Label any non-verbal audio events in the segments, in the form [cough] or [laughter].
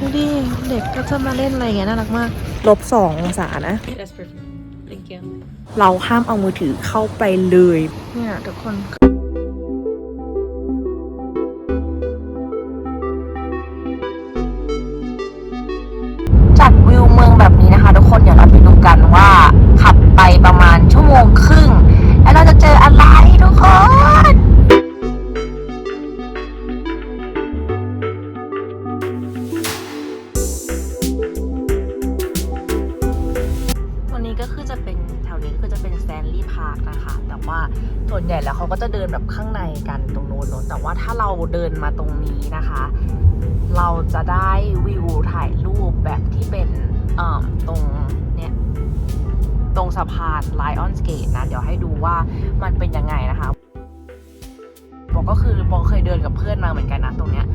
ดูดิ เด็กก็จะมาเล่นอะไรอย่างเงี้ยน่ารักมาก ลบสององศานะ That's perfect. Thank you. เราห้ามเอามือถือเข้าไปเลย เนี่ยทุกคน กก็คือบอกเคยเดินกับเพื่อนมาเหมือนกันนะตรงเนี้ย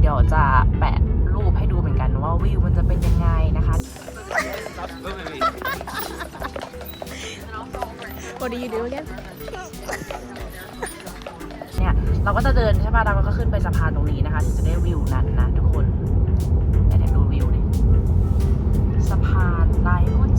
เดี๋ยวจะแปะรูปให้ดูเหมือนกันว่าวิวมันจะเป็นยังไงนะคะ What do you do again เนี่ยเราก็จะเดินใช่ป่ะเราก็ขึ้นไปสะพานตรงนี้นะคะถึงจะได้วิวนั้นนะทุกคนเดี๋ยวดูวิวดิสะพานไลออน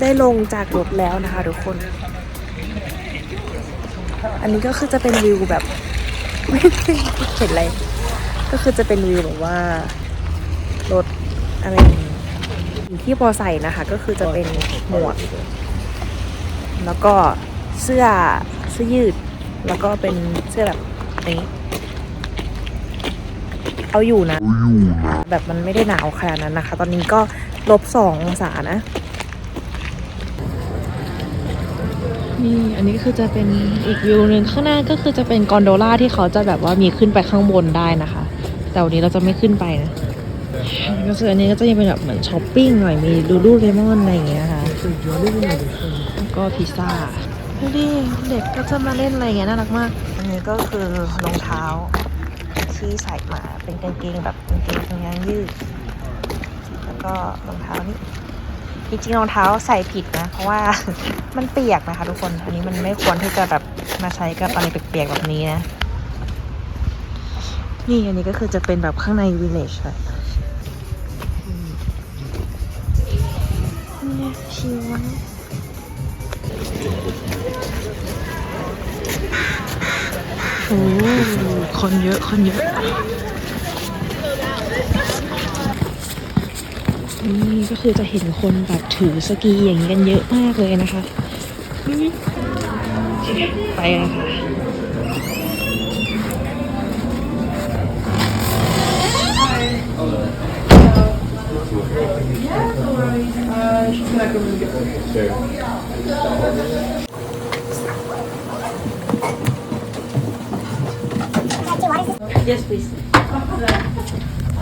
ได้ลงจากรถแล้วนะคะทุกคน อันนี้ก็คือจะเป็นวิวแบบไม่เห็นอะไร ก็คือจะเป็นวิวแบบว่ารถอะไรอย่างที่พอใส่นะคะ ก็คือจะเป็นหมวก แล้วก็เสื้อเสื้อยืด แล้วก็เป็นเสื้อแบบนี้เอาอยู่นะ แบบมันไม่ได้หนาวขนาดนั้นนะคะ ตอนนี้ก็ลบสององศานะ นี่อันนี้คือจะเป็นอีกวิวหนึ่งข้างหน้าก็คือจะเป็นกอนโดล่าที่เขาจะแบบว่ามีขึ้นไปข้างบนได้นะคะ แต่วันนี้เราจะไม่ขึ้นไปนะก็คืออันนี้ก็จะยังเป็นแบบเหมือนช้อปปิ้งหน่อยมีดูดูเลมอนอะไรอย่างเงี้ยค่ะแล้วก็พิซซ่าดูดิเด็กก็จะมาเล่นอะไรอย่างเงี้ยน่ารักมาก อันนี้ก็คือรองเท้าที่ใส่มาเป็นกางเกงแบบกางเกงทำงานยืด แล้วก็รองเท้านี่ จริงๆรองเท้าใส่ผิดนะ เพราะว่ามันเปียกนะคะ ทุกคนอันนี้มันไม่ควรที่จะแบบมาใช้กับอะไรเปียกๆแบบนี้นะ นี่อันนี้ก็คือจะเป็นแบบข้างในวิลเลจเลยนี่ชิวโอ้คนเยอะคนเยอะ นี่ก็คือจะเห็นคนแบบถือสกีอย่างนี้กันเยอะมากเลยนะคะนี่ไปเลยค่ะ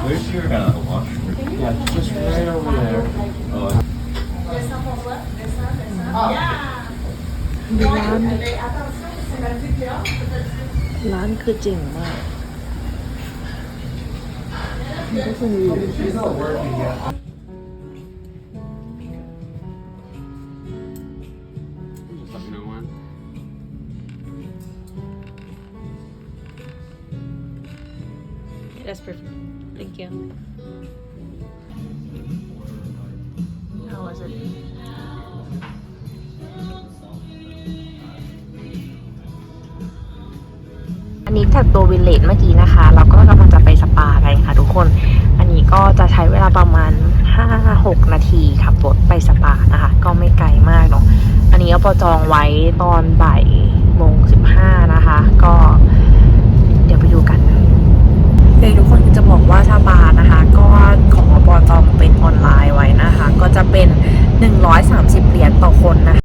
Where's your uh, washroom? Yeah, just right over there. Oh, ร้านร้านคือเจ๋งมาก She's not working นี้จากตัววิลเลจเมื่อกี้นะคะ เราก็กำลังจะไปสปากันค่ะทุกคน อันนี้ก็จะใช้เวลาประมาณ 5-6 นาทีขับรถไปสปานะคะ ก็ไม่ไกลมากเนาะ อันนี้ก็ปอจองไว้ตอนบ่ายโมงสิบห้านะคะ ก็เดี๋ยวไปดูกันเลยทุกคนจะบอกว่าสปานะคะ ก็ของปอจองเป็นออนไลน์ไว้นะคะ ก็จะเป็น 130 เหรียญต่อคนนะคะ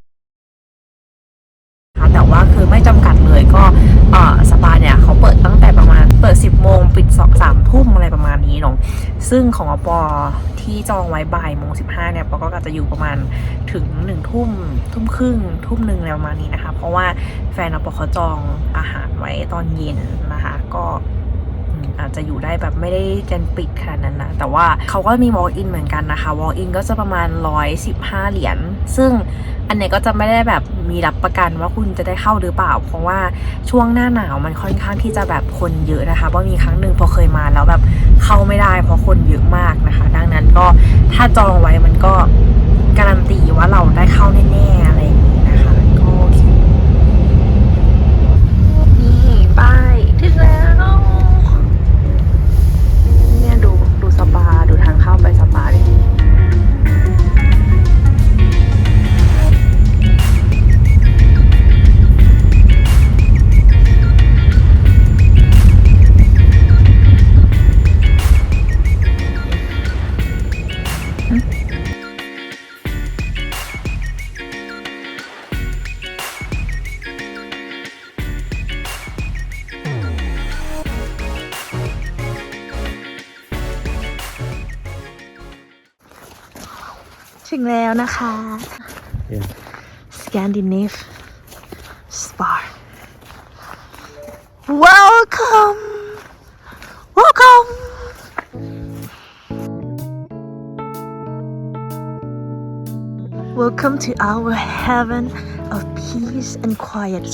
แต่ว่าคือไม่จำกัดเลยก็เออสปาเนี่ยเขาเปิดตั้งแต่ประมาณเปิด 10 โมง ปิด2 3ทุ่มอะไรประมาณนี้เนาะซึ่งของอปอที่จองไว้บ่ายโมง15เนี่ยปอก็จะอยู่ประมาณถึง1ทุ่มทุ่มครึ่งทุ่มหนึ่งอะไรประมาณนี้นะคะ เพราะว่าแฟนอปอเขาจองอาหารไว้ตอนเย็นนะคะ ก็ อาจจะอยู่ได้แบบไม่ได้เจนปิดขนาดนั้นนะแต่ว่าเขาก็มี walk in เหมือนกันนะคะ walk in ก็จะประมาณ 115 เหรียญซึ่งอันนี้ก็จะไม่ได้แบบมีรับประกันว่าคุณจะได้เข้าหรือเปล่า เพราะว่าช่วงหน้าหนาวมันค่อนข้างที่จะแบบคนเยอะนะคะเพราะมีครั้งหนึ่งพอเคยมาแล้วแบบเข้าไม่ได้ เพราะคนเยอะมากนะคะ ดังนั้นก็ถ้าจองไว้มันก็การันตีว่าเราได้เข้าแน่ๆอะไรอย่าง ถึงแล้วนะคะ Yeah. Scandinave Spa Welcome Welcome Welcome to our heaven of peace and quiet.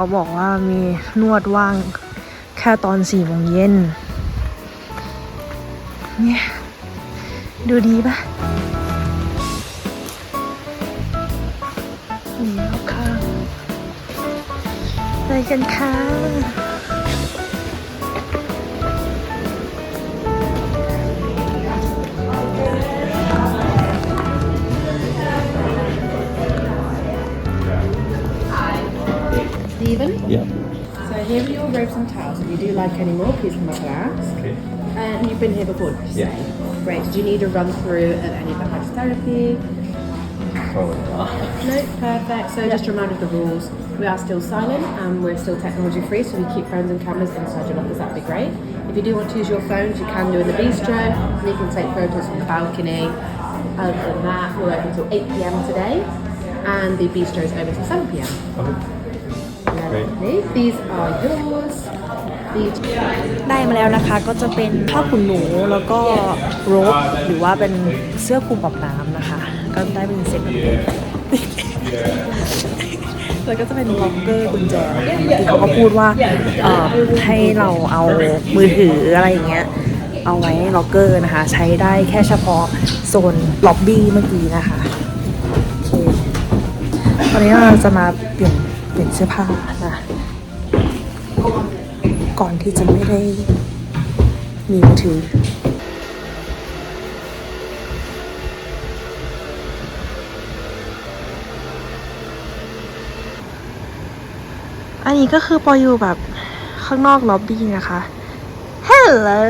เขาบอกว่ามีนวดว่างแค่ตอนสี่โมงเย็น เนี่ย ดูดีปะนี่รอบข้างไปกันค่ะ Steven? Yeah. So here are your robes and towels. If you do like any more, please come up and ask. Okay. And you've been here before, did you Yeah. say? Great. Did you need a run through of any of the hydrotherapy? Probably not. [laughs] No, perfect. So just a reminder of the rules. We are still silent and we're still technology free, so if you keep phones and cameras inside your lockers, that'd be great. If you do want to use your phones, you can do in the bistro, and you can take photos from the balcony. Other than that, we're open till 8 pm today, and the bistro is open till 7 pm. Okay. Great. Lovely. These are yours. These ได้มาแล้วนะคะก็จะเป็นผ้าขนหนูแล้วก็โรบหรือว่าเป็นเสื้อคลุมอาบน้ำนะคะ ก็ได้เป็นเซ็ตแบบนี้แล้วก็จะเป็นล็อกเกอร์กุญแจนะคะเมื่อกี้เขาก็พูดว่าเอ่อให้เราเอามือถืออะไรอย่างเงี้ยเอาไว้ในล็อกเกอร์นะคะ ใช้ได้แค่เฉพาะโซนล็อบบี้เมื่อกี้นะคะ โอเค ตอนนี้เราจะมาเปลี่ยนเปลี่ยนเสื้อผ้านะ ก่อนที่จะไม่ได้มีมือถืออันนี้ก็คือปออยู่แบบข้างนอกล็อบบี้นะคะ Hello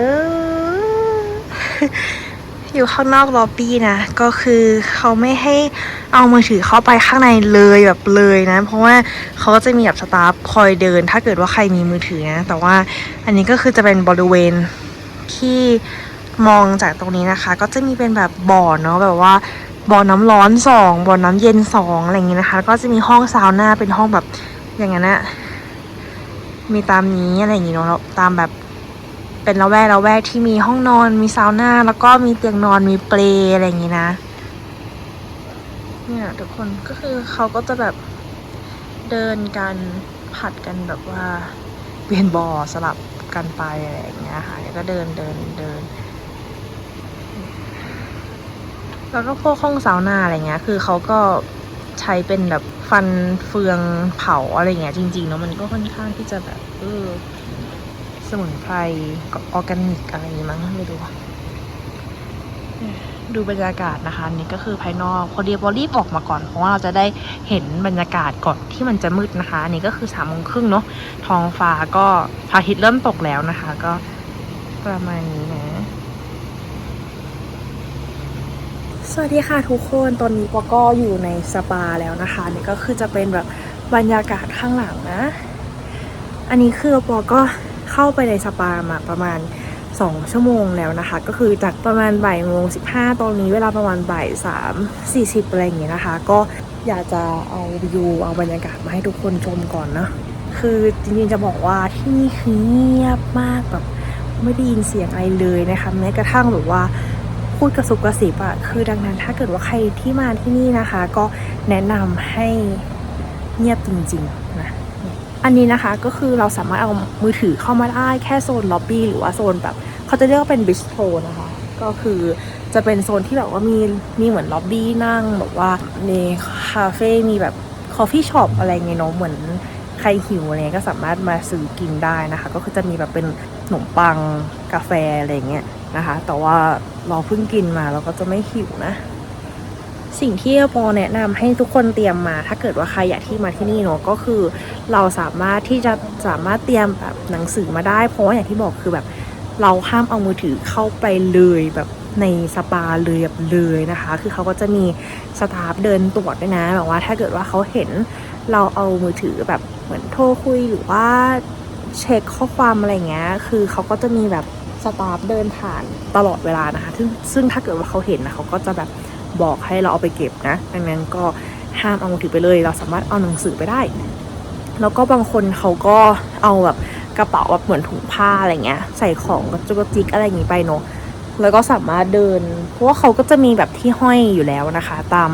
อยู่ข้างนอกล็อบบี้นะ ก็คือเขาไม่ให้เอามือถือเข้าไปข้างในเลยแบบเลยนะ เพราะว่าเขาก็จะมีแบบสตาฟคอยเดิน ถ้าเกิดว่าใครมีมือถือนะ แต่ว่าอันนี้ก็คือจะเป็นบริเวณที่มองจากตรงนี้นะคะ ก็จะมีเป็นแบบบ่อเนาะแบบว่าบ่อน้ำร้อนสองบ่อน้ำเย็นสองอะไรอย่างงี้ยนะคะ ก็จะมีห้องซาวน่าเป็นห้องแบบอย่างนั้นนะมีตามนี้อะไรอย่างงี้เนาะตามแบบ เป็นละแวกละแวกที่มีห้องนอนมีซาวน่าแล้วก็มีเตียงนอนมีเปลอะไรอย่างงี้นะ เนี่ยทุกคนก็คือเขาก็จะแบบเดินกันผัดกันแบบว่าเปลี่ยนบอสลับกันไปอะไรอย่างเงี้ยค่ะแล้วก็เดินเดินเดิน แล้วก็พวกห้องซาวน่าอะไรเงี้ย คือเขาก็ใช้เป็นแบบฟันเฟืองเผาอะไรเงี้ยจริงๆเนาะมันก็ค่อนข้างที่จะแบบเออ สมุนไพรกับออร์แกนิกอะไรนี้มั้งไม่รู้ดูบรรยากาศนะคะนี่ก็คือภายนอกพอดีบอรีบออกมาก่อน เพราะว่าเราจะได้เห็นบรรยากาศก่อนที่มันจะมืดนะคะนนี้ก็คือสามโมงครึ่งเนาะท้องฟ้าก็พระอาทิตย์เริ่มตกแล้วนะคะ ก็ประมาณนี้นะสวัสดีค่ะทุกคนตอนนี้ปอก็อยู่ในสปาแล้วนะคะนี่ก็คือจะเป็นแบบบรรยากาศข้างหลังนะ อันนี้คือปอก็ เข้าไปในสปามาประมาณ 2 ชั่วโมงแล้วนะคะ ก็คือจากประมาณบ่ายโมงสิตอนนี้เวลาประมาณบ่ายสามสี่สิบอะไรอย่างเงี้ยนะคะ ก็อยากจะเอาวิวเอาบรรยากาศมาให้ทุกคนชมก่อนเนะคือจริงๆจะบอกว่าที่นี่คือเงียบมากแบบไม่ได้ยินเสียงอะไรเลยนะคะแม้กระทั่งแบบว่าพูดกระสุบกระสิบอะคือดังนั้นถ้าเกิดว่าใครที่มาที่นี่นะคะ ก็แนะนำให้เงียบจริงๆ อันนี้นะคะก็คือเราสามารถเอามือถือเข้ามาได้แค่โซนล็อบบี้หรือว่าโซนแบบเขาจะเรียกว่าเป็นบิสโทรนะคะ ก็คือจะเป็นโซนที่แบบว่ามีมีเหมือนล็อบบี้นั่งแบบว่ามีคาเฟ่ มีแบบคอฟฟี่ช็อปอะไรเงี้ยเนาะเหมือนใครหิวอะไรก็สามารถมาซื้อกินได้นะคะ ก็คือจะมีแบบเป็นขนมปังกาแฟอะไรเงี้ยนะคะ แต่ว่าเราเพิ่งกินมาเราก็จะไม่หิวนะ สิ่งที่ปอแนะนำให้ทุกคนเตรียมมา ถ้าเกิดว่าใครอยากที่มาที่นี่เนาะก็คือ เราสามารถที่จะสามารถเตรียมแบบหนังสือมาได้ เพราะว่าอย่างที่บอกคือแบบเราห้ามเอามือถือเข้าไปเลยแบบในสปาเลยแบบเลยนะคะ คือเขาก็จะมีสตาฟเดินตรวจด้วยนะแบบว่าถ้าเกิดว่าเขาเห็นเราเอามือถือแบบเหมือนโทรคุยหรือว่าเช็คข้อความอะไรเงี้ย คือเขาก็จะมีแบบสตาฟเดินผ่านตลอดเวลานะคะ ซึ่งซึ่งถ้าเกิดว่าเขาเห็นนะเขาก็จะแบบ บอกให้เราเอาไปเก็บนะดังนั้นก็ห้ามเอามือถือไปเลย เราสามารถเอาหนังสือไปได้ แล้วก็บางคนเขาก็เอาแบบกระเป๋าแบบเหมือนถุงผ้าอะไรเงี้ย ใส่ของกระจุกรจิกอะไรอย่างงี้ไปเนาะแล้วก็สามารถเดิน เพราะว่าเขาก็จะมีแบบที่ห้อยอยู่แล้วนะคะ ตาม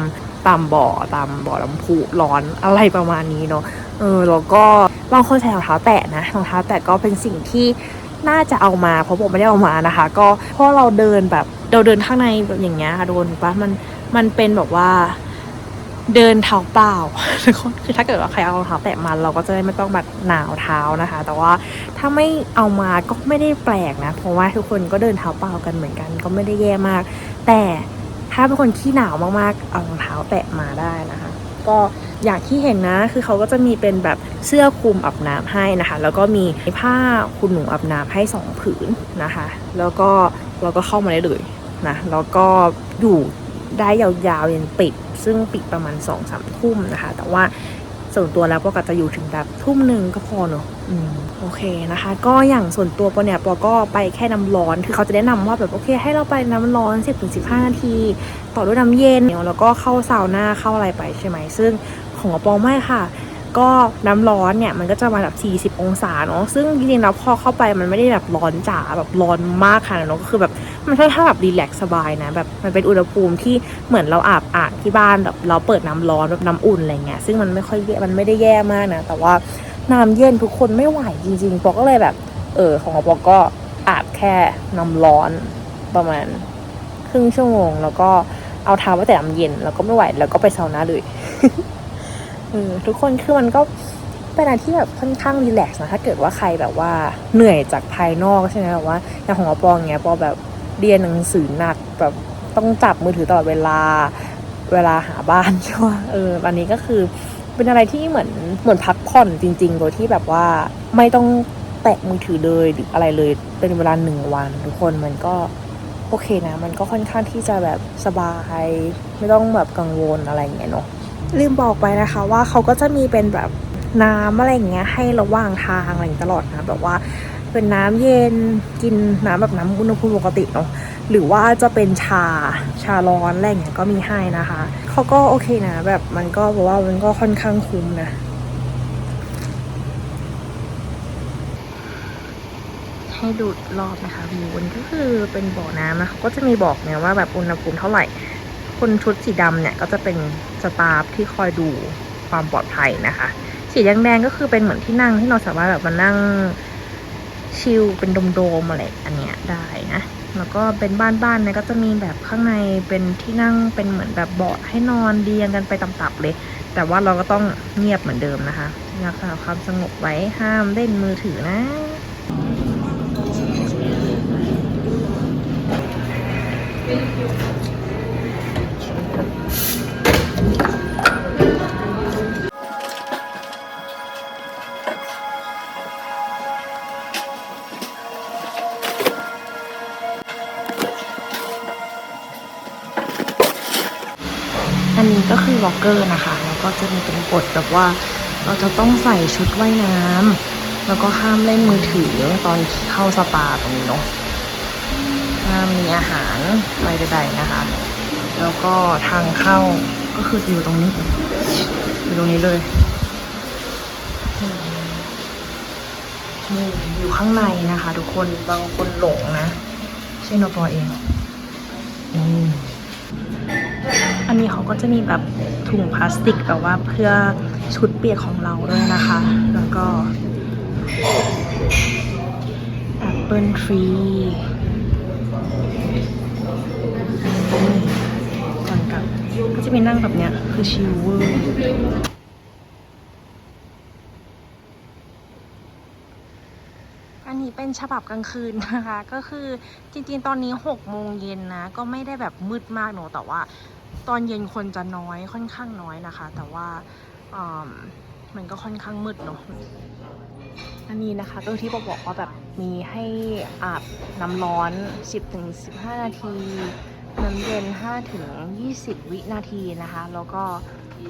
ตามบ่อตามบ่อลำพูร้อนอะไรประมาณนี้เนาะเออแล้วก็บางคนใส่รองเท้าแตะนะรองเท้าแตะก็เป็นสิ่งที่น่าจะเอามาเพราะผมไม่ได้เอามานะคะ ก็เพราะเราเดินแบบ เราเดินข้างในแบบอย่างเงี้ยค่ะโดนปะมันมันเป็นแบบว่าเดินเท้าเปล่าทุกคนคือถ้าเกิดว่าใครเอารองเท้าแตะมาเราก็จะไไม่ต้องแบบหนาวเท้านะคะ แต่ว่าถ้าไม่เอามาก็ไม่ได้แปลกนะ เพราะว่าทุกคนก็เดินเท้าเปล่ากันเหมือนกัน ก็ไม่ได้แย่มาก แต่ถ้าเป็นคนขี้หนาวมากๆเอารองเท้าแตะมาได้นะคะ ก็อย่างที่เห็นนะ คือเขาก็จะมีเป็นแบบเสื้อคลุมอาบน้ำให้นะคะ แล้วก็มีผ้าคลุมหนูอาบน้ำให้สองผืนนะคะ แล้วก็เราก็เข้ามาได้เลย นะแล้วก็อยู่ได้ยาวๆยันปิด ซึ่งปิดประมาณ2องสามทุ่มนะคะ แต่ว่าส่วนตัวแล้วปอก็จะอยู่ถึงแบบทุ่มหนึ่งก็พอเนอะอืมโอเคนะคะ ก็อย่างส่วนตัวปอเนี่ยปอก็ไปแค่น้ำร้อน คือเขาจะแนะนำว่าแบบโอเค ให้เราไปน้ำร้อน 10-15 นาที ต่อด้วยน้ำเย็นแล้วก็เข้าซาวน่าเข้าอะไรไปใช่ไหมซึ่งของปอไม่ค่ะก็น้ำร้อนเนี่ยมันก็จะมาแบบ 40 องศาเนาะซึ่งจริงๆแล้วพอเข้าไปมันไม่ได้แบบร้อนจ๋าแบบร้อนมากขนาดเนอะก็คือแบบ มันค่อนข้าแบบรีแลกซ์สบายนะแบบมันเป็นอุณหภูมิที่เหมือนเราอาบอ่างที่บ้านแบบเราเปิดน้ำร้อนแบบน้ำอุ่นอะไรเงี้ยซึ่งมันไม่ค่อยมันไม่ได้แย่มากนะ แต่ว่าน้ำเย็นทุกคนไม่ไหวจริงๆปอก็เลยแบบ เออของปอก็อาบแค่น้ำร้อนประมาณครึ่งชั่วโมง แล้วก็เอาเท้าไว้แต่น้ำเย็นแล้วก็ไม่ไหวแล้วก็ไปซาวน่าเลยเออทุกคนคือมันก็เป็นอะไรที่แบบค่อนข้างรีแลกซ์นะถ้าเกิดว่าใครแบบว่าเหนื่อยจากภายนอกใช่ไหมแบบว่าอย่างของอปองเงี้ยปอแบบ เรียนหนังสือหนักแบบต้องจับมือถือตลอดเวลาเวลาหาบ้านใช่ไหมเอออันนี้ก็คือเป็นอะไรที่เหมือนเหมือนพักผ่อนจริงๆโดยที่แบบว่าไม่ต้องแตะมือถือเลยหรืออะไรเลยเป็นเวลาหนึ่งวัน ทุกคนมันก็โอเคนะ มันก็ค่อนข้างที่จะแบบสบายไม่ต้องแบบกังวลอะไรอย่างเงี้ยเนาะลืมบอกไปนะคะว่าเขาก็จะมีเป็นแบบน้ำอะไรอย่างเงี้ยให้ระหว่างทางอะไรตลอดนะแบบว่า เป็นน้ำเย็นกินน้ำแบบน้ำอุณหภูมิปกติเนาะหรือว่าจะเป็นชาชาร้อนอะไรอย่างเงี้ยก็มีให้นะคะเขาก็โอเคนะ แบบมันก็บอกว่ามันก็ค่อนข้างคุ้มนะให้ดูรอบนะคะวิวมันก็คือเป็นบ่อน้ำนะเขาก็จะมีบอกเนี่ยว่าแบบอุณหภูมิเท่าไหร่ คนชุดสีดำเนี่ยก็จะเป็นสตาฟที่คอยดูความปลอดภัยนะคะ สีแดงๆก็คือเป็นเหมือนที่นั่งที่เราสามารถแบบมานั่ง ชิลเป็นโดมๆอะไรอันเนี้ยได้นะ แล้วก็เป็นบ้านๆเนี่ยก็จะมีแบบข้างในเป็นที่นั่งเป็นเหมือนแบบเบาะให้นอนเรียงกันไปต่ำๆเลย แต่ว่าเราก็ต้องเงียบเหมือนเดิมนะคะรักษาความสงบไว้ห้ามเล่นมือถือนะอั นนี้ก็คือล็อกเกอร์นะคะแล้วก็จะมีเป็นกฎแบบว่า เราจะต้องใส่ชุดว่ายน้ำแล้วก็ห้ามเล่นมือถือตอนเข้าสปาตรงนี้เนาะห้ามมีอาหารอะไรใดๆนะคะ แล้วก็ทางเข้าก็คืออยู่ตรงนี้อยู่ตรงนี้เลยนี่อยู่ข้างในนะคะ ทุกคนบางคนหลงนะเช่นเราปอเองอืม อันนี้เขาก็จะมีแบบถุงพลาสติกแบบว่าเพื่อชุดเปียกของเราด้วยนะคะ แล้วก็แอปเปิลทรีก่อนกลับก็จะมีนั่งแบบเนี้ย คือชิลเวอร์อันนี้เป็นฉบับกลางคืนนะคะ ก็คือจริงๆ ตอนนี้6โมงเย็นนะ ก็ไม่ได้แบบมืดมากเนอะแต่ว่า ตอนเย็นคนจะน้อยค่อนข้างน้อยนะคะ แต่ว่ามมันก็ค่อนข้างมืดเนอะอันนี้นะคะก็ที่บอกบอกว่าแบบมีให้อาบน้ำร้อน 10-15 นาทีน้ำเย็น 5-20 วินาทีนะคะ แล้วก็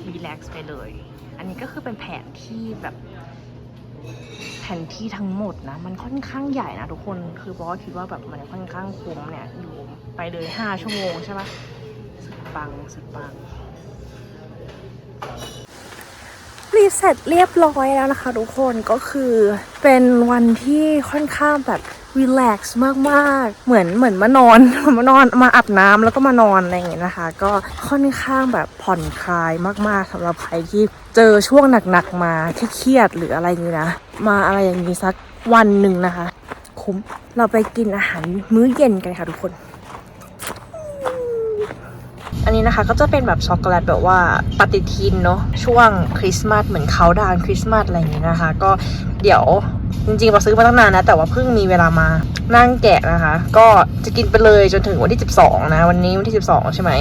รีแลกซ์ไปเลย อันนี้ก็คือเป็นแผนที่แบบแผนที่ทั้งหมดนะ มันค่อนข้างใหญ่นะทุกคน คือบอกว่าคิดว่าแบบมันค่อนข้างคุ้มเนี่ย อยู่ไปเลย 5 ชั่วโมงใช่ปะ ปังสุดปังรีเสร็จเรียบร้อยแล้วนะคะทุกคนก็คือเป็นวันที่ค่อนข้างแบบรีแลกซ์มากๆ เหมือนเหมือนมานอนมานอนมาอาบน้ำแล้วก็มานอนอะไรอย่างเงี้ยนะคะ ก็ค่อนข้างแบบผ่อนคลายมากๆสำหรับใครที่เจอช่วงหนักๆมาที่เครียดหรืออะไรอย่างงี้นะ มาอะไรอย่างนี้สักวันหนึ่งนะคะ คุ้มเราไปกินอาหารมื้อเย็นกันค่ะทุกคน อันนี้นะคะก็จะเป็นแบบช็อกโกแลตแบบว่าปฏิทินเนาะช่วงคริสต์มาสเหมือนเขาดานคริสต์มาสอะไรอย่างนี้นะคะ ก็เดี๋ยวจริงๆเราซื้อมาตั้งนานนะแต่ว่าเพิ่งมีเวลามานั่งแกะนะคะ ก็จะกินไปเลยจนถึงวันที่ 12 นะ วันนี้วันที่ 12 ใช่ไหม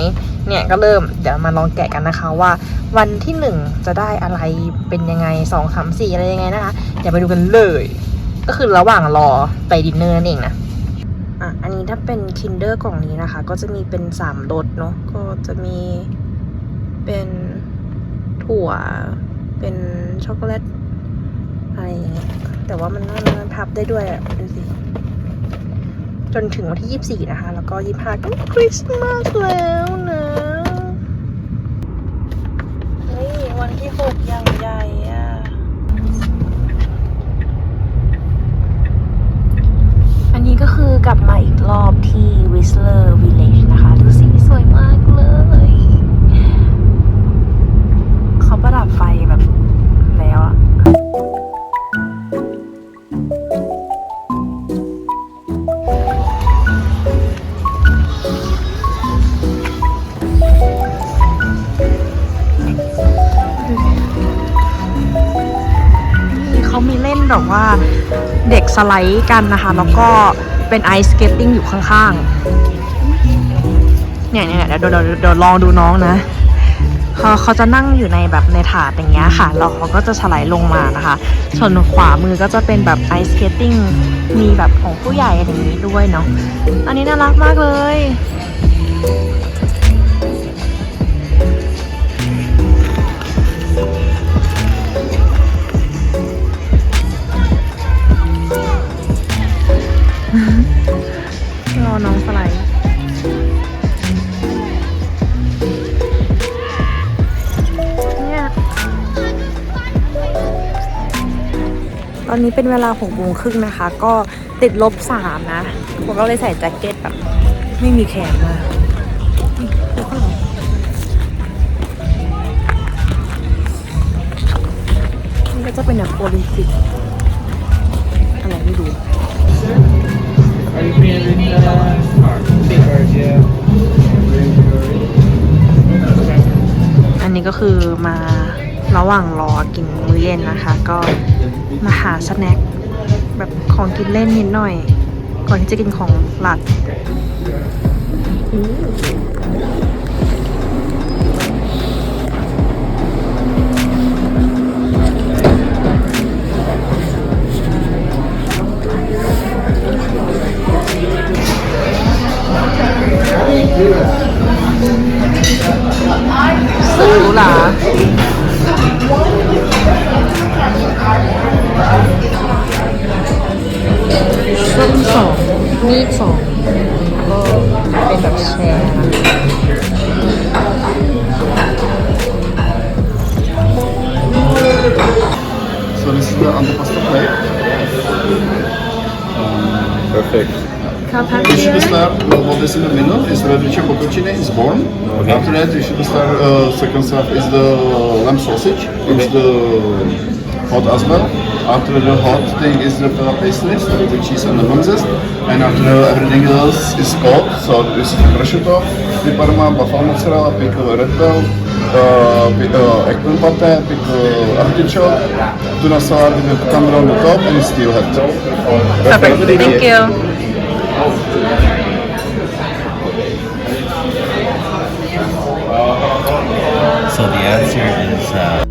เนี่ยก็เริ่มเดี๋ยวมาลองแกะกันนะคะว่าวันที่ 1 จะได้อะไรเป็นยังไง 2 3 4 อะไรยังไงนะคะเดี๋ยวไปดูกันเลย ก็คือระหว่างรอไปดินเนอร์นั่นเองนะ อะ อันนี้ถ้าเป็น Kinder กล่องนี้นะคะ ก็จะมีเป็นสามรสเนาะ ก็จะมีเป็นถั่ว เป็นช็อกโกแลตอะไรอย่างเงี้ย แต่ว่ามันน่ามันพับได้ด้วยอะดูสิจนถึงวันที่ 24 นะคะ แล้วก็ 25 ก็คริสต์มาสแล้วนะ เฮ้ย วันที่ 6ย่างใหญ่ สไลด์กันนะคะ แล้วก็เป็นไอซ์สเกตติ้งอยู่ข้างๆ เนี่ยเนี่ยเดี๋ยวเดี๋ยวเดี๋ยวลองดูน้องนะเขาเขาจะนั่งอยู่ในแบบในถาดอย่างเงี้ยค่ะแล้วเขาก็จะสไลด์ลงมานะคะ ส่วนขวามือก็จะเป็นแบบไอซ์สเกตติ้งมีแบบของผู้ใหญ่อะไรอย่างนี้ด้วยเนาะอันนี้น่ารักมากเลย อนนี้เป็นเวลาหกโมงครึ่งนะคะ ก็ติดลบสามนะผมก็เลยใส่แจ็คเก็ตแบบ ไม่มีแขนมานี่ก็จะเป็นแบบโอลิมปิกอะไรไม่รู้ อันนี้ก็คือมา ระหว่างรอกินมื้อเย็นนะคะ ก็มาหาสแน็คแบบของกินเล่นนิดหน่อย ก่อนที่จะกินของหลักสุดหรูหรา ส้มสองมีดสองก็เป็นแบบแชร์นะ So this is the antipasta plate. Perfect. You should start well, what is in the middle is Radice Bocconcini is born. After that you should start uh, second stuff is the lamb sausage. It's the hot as well. After the hot thing is the feta pastry, so with the cheese and the lemon. And after everything else is cold, so this is prosciutto, di parma, buffalo mozzarella, pickle red bell, uh, pi- uh, eggplant pate, pickle artichoke, tuna salad with the cucumber on the top, and steelhead. Perfect. Thank you. So the answer is uh,